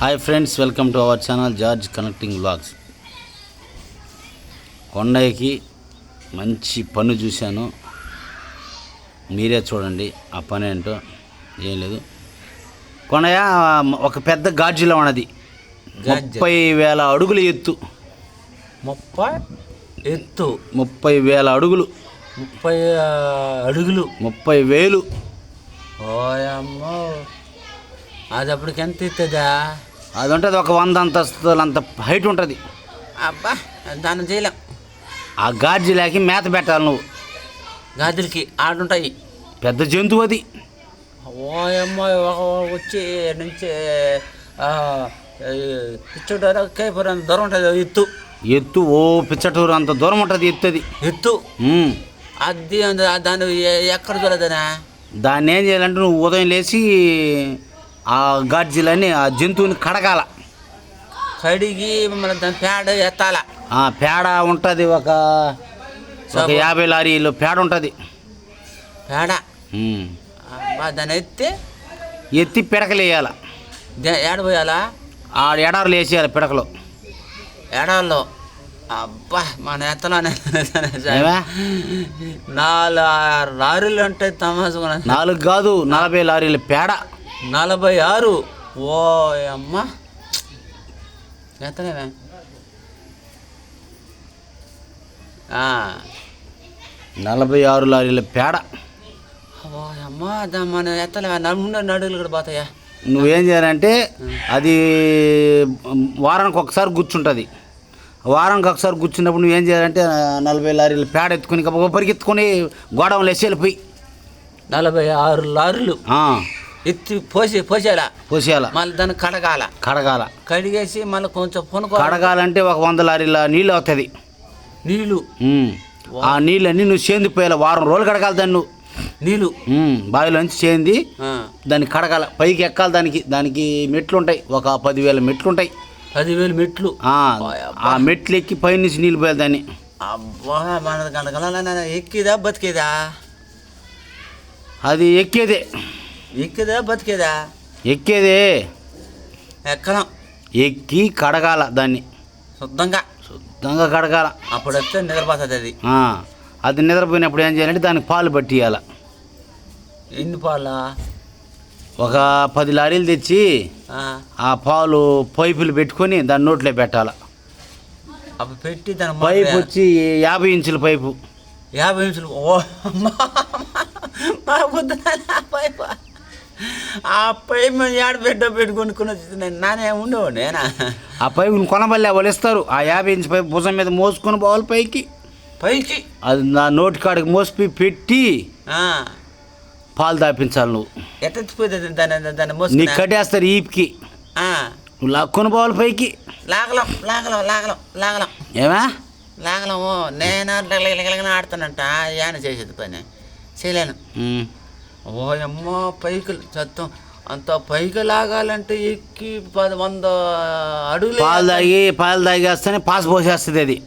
Hi friends welcome to our channel George connecting vlogs కొండకి మంచి పన్ను చూశాను. మీరే చూడండి ఆ పని ఏంటో ఏం లేదు. కొండయ్య ఒక పెద్ద గాడ్జిలా ఉన్నది. ముప్పై వేల అడుగుల ఎత్తు. ముప్పై ఎత్తు. ముప్పై వేల అడుగులు. ముప్పై అడుగులు. ముప్పై వేలు. ఓయమ్మో. అది అప్పటికి ఎంత ఎత్తుందా? అది ఉంటుంది ఒక వంద అంతస్తులంత హైట్ ఉంటుంది. అబ్బా దాన్ని చేయలేం. ఆ గాడ్జిలాకి మేత పెట్టాలి నువ్వు. గాదులకి ఆడుంటాయి. పెద్ద జంతువు అది. ఓయమ్మో వచ్చి నుంచి ఇచ్చుంటారు కేపురం దూరం ఉంటుంది ఎత్తు. ఎత్తు ఓ పిచ్చటూరు అంత దూరం ఉంటుంది ఎత్తు అది. ఎత్తు. అది దాన్ని ఎక్కడ చూడదనా దాన్ని ఏం చేయాలంటే నువ్వు ఉదయం లేచి ఆ గాడ్జిలని ఆ జంతువుని కడగాల. కడిగి మన దాని పేడ ఎత్తాల. ఆ పేడ ఉంటుంది ఒక ఒక యాభై లారీలు పేడ ఉంటుంది. పేడ. అబ్బా దాన్ని ఎత్తి ఎత్తి పిడకలు వేయాల. దే- ఏడ పోయాలా? ఆ ఎడారులు వేసేయాలి పిడకలు. ఎడాల్లో అబ్బా మన ఎత్తలోనే? నాలుగు లారీలు అంటే తమాసుకున్నా నాలుగు కాదు నలభై లారీల పేడ. నలభై ఆరు ఓ అమ్మ. నలభై ఆరు లారీల పేడ. అమ్మ మన నడుము నడుగులు కూడా పోతాయా? నువ్వేం చేయాలంటే అది వారానికి ఒకసారి కూర్చుంటుంది. వారానికి ఒకసారి కూర్చున్నప్పుడు నువ్వేం చేయాలంటే నలభై లారీలు పేడ ఎత్తుకుని పరిగెత్తుకొని గోడవలు వేసి వెళ్ళిపోయి. నలభై ఆరు లారీలు ఎత్తి పోసి పోసేలా. పోసేయాల మళ్ళీ దాన్ని కడగాల. కడగాల. కడిగేసి మళ్ళీ కొంచెం పొనుకో కడగాలంటే ఒక వంద లారీల నీళ్ళు అవుతుంది. నీళ్ళు. ఆ నీళ్ళన్నీ నువ్వు సేందిపోయాల వారం రోజులు కడగాలి దాన్ని నువ్వు. నీళ్ళు. ఉమ్, బావిలోంచి చేంది. దాన్ని కడగాల. పైకి ఎక్కాలి దానికి. దానికి మెట్లు ఉంటాయి ఒక పదివేల మెట్లు ఉంటాయి పదివేలు మెట్లు. ఆ, మెట్లు ఎక్కి పైనుంచి నీళ్ళు పోయాలి దాన్ని. అబ్బా మన గంటగల ఎక్కిదా బతికేదా? అది ఎక్కేదే. ఎక్కిదా బతికేదా? ఎక్కేదే. ఎక్కడం. ఎక్కి కడగాల దాన్ని. శుద్ధంగా. శుద్ధంగా కడగాల. అప్పుడు వస్తే నిద్రపోతుంది అది. అది నిద్రపోయినప్పుడు ఏం చేయాలంటే దానికి పాలు పట్టియాల. ఎన్ని పాల? ఒక పది లారీలు తెచ్చి ఆ. పాలు పైపులు పెట్టుకొని దాని నోట్లో పెట్టాల. అప్పుడు పెట్టి దాని పైపు వచ్చి యాభై ఇంచుల పైపు. యాభై నిమిషాలు ఓ పైపు. ఆ మీద ఏడ పెట్ట పెట్టుకొని నేను నానే ఉండేవాడు నేనా? ఆ పైపుని కొనబల్లే వాళ్ళు ఇస్తారు. ఆ యాభై ఇంచు పైపు భుజం మీద మోసుకొని పోవాలి పైకి. పైకి? అది నా నోటి కాడికి మోసిపోయి పెట్టి. పాలు దాపించాలి నువ్వు. ఎట్టెత్తిపోతుంది దాన్ని దాన్ని నీకు మోసుకుని కట్టేస్తారు ఈపుకి. నువ్వు లాక్కొని పోవాలి పైకి. లాగలం లాగలం లాగలం లాగలం. ఏమా? లాగలము నేను ఆడుతానంట యాన చేసేది పని. చేయలేను. ఉమ్. ఓ అమ్మ పైకి చత్తం అంత పైకి లాగాలంటే ఎక్కి పది వంద అడుగులు పాలు తాగి పాలు తాగేస్తేనే పాస్ పోసేస్తుంది అది.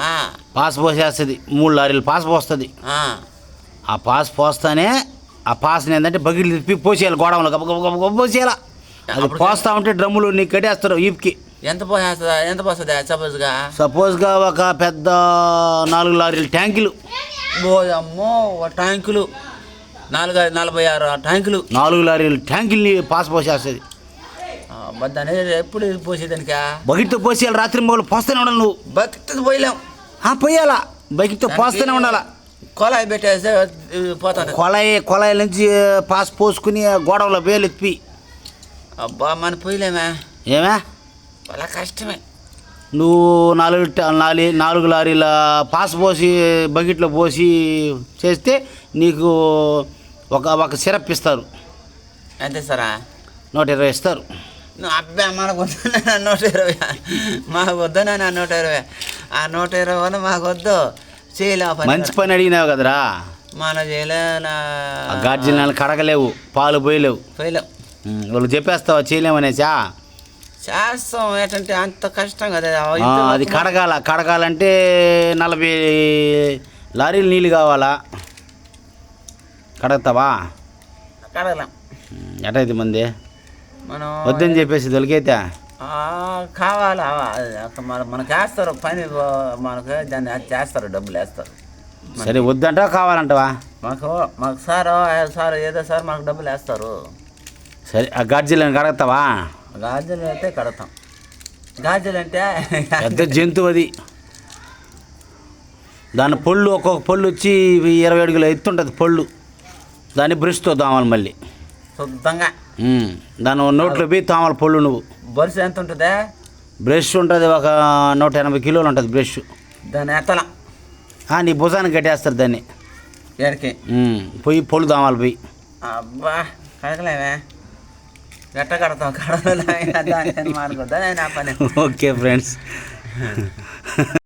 ఆ, పాస్ పోసేస్తుంది. మూడు లారీలు పాస్ పోస్తుంది. ఆ. పాస్ పోస్తానే ఆ పాస్ని ఏంటంటే బకెట్లు తిప్పి పోసేయాలి గోడవలో గబ గబ గబ పోసేయాల? అది పోస్తా ఉంటే డ్రమ్ములు నీకు కట్టేస్తారు ఈపుకి. ఎంత పోసేస్తుందా ఎంత పోస్తుందా సపోజ్గా సపోజ్గా ఒక పెద్ద నాలుగు లారీల ట్యాంకులు. అమ్మో ట్యాంకులు. నాలుగు నలభై ఆరు ట్యాంకులు. నాలుగు లారీల ట్యాంకులు నీ పాస్ పోసేస్తుంది. దాని ఎప్పుడు పోసేదానికా? బకెట్తో పోసేయాలి రాత్రి మొగలు పోస్తూనే ఉండాలి నువ్వు. బతికి పోయలేం. ఆ, పోయాలా. బకెట్తో పోస్తూనే ఉండాలా. కొలాయి పెట్టేస్తే పోతాను కొలాయి కొలాయి నుంచి పాస్ పోసుకుని గోడవలో వేలు ఎత్తి అబ్బా మన పోయలేమే. ఏమే? చాలా కష్టమే. నువ్వు నాలుగు నాలుగు నాలుగు లారీల పాస్ పోసి బకెట్లో పోసి చేస్తే నీకు ఒక ఒక సిరప్ ఇస్తారు. అంతే సరా నూట ఇరవై ఇస్తారు. అబ్బా మనకు వద్దు నూట ఇరవై. మాకు వద్దు నా నూట ఇరవై. ఆ నూట ఇరవై వల్ల మాకు వద్దు. చేయలేము పని మంచి పని అడిగినావు కదరా. మన చేయలే ఆ గార్జీలు కడగలేవు పాలు పోయలేవు. పోయలేం ఉమ్, వాళ్ళు చెప్పేస్తావా చేయలేమనేసా? చేస్తాం ఏంటంటే అంత కష్టం కదా. అది కడగాల. కడగాలంటే నలభై లారీలు నీళ్ళు కావాలా? కడగతావా? కడగలేం. ఎటైతే మంది? మనం వద్దని చెప్పేసి దొరికైతే? ఆ, కావాలా? మన మనకు వేస్తారు పని మనకు దాన్ని చేస్తారు డబ్బులు వేస్తారు. సరే వద్దంటావా కావాలంటావా? మాకు మాకు సార్ సార్ ఏదో సార్ మాకు డబ్బులు వేస్తారు. సరే ఆ గర్జీలను కడగతావా? గాజులు అయితే కడతాం. గాజులు అంటే పెద్ద జంతువు అది దాని పళ్ళు ఒక్కొక్క పళ్ళు వచ్చి ఇరవై అడుగుల ఎత్తుంటుంది పళ్ళు. దాన్ని బ్రష్తో దామాలి మళ్ళీ. శుద్ధంగా. దాని నోట్లో పోయి తామాలి పళ్ళు నువ్వు. బరుసు ఎంత ఉంటుందే? బ్రష్ ఉంటుంది ఒక నూట ఎనభై కిలోలు ఉంటుంది బ్రష్. దాని ఎత్తల. నీ భుజానికి కట్టేస్తారు దాన్ని. ఉమ్. పోయి పళ్ళు దామాలి పోయి. అబ్బా కడగలేమే ఎట్ట కడతాం? కడగలే దాని పని. Okay friends.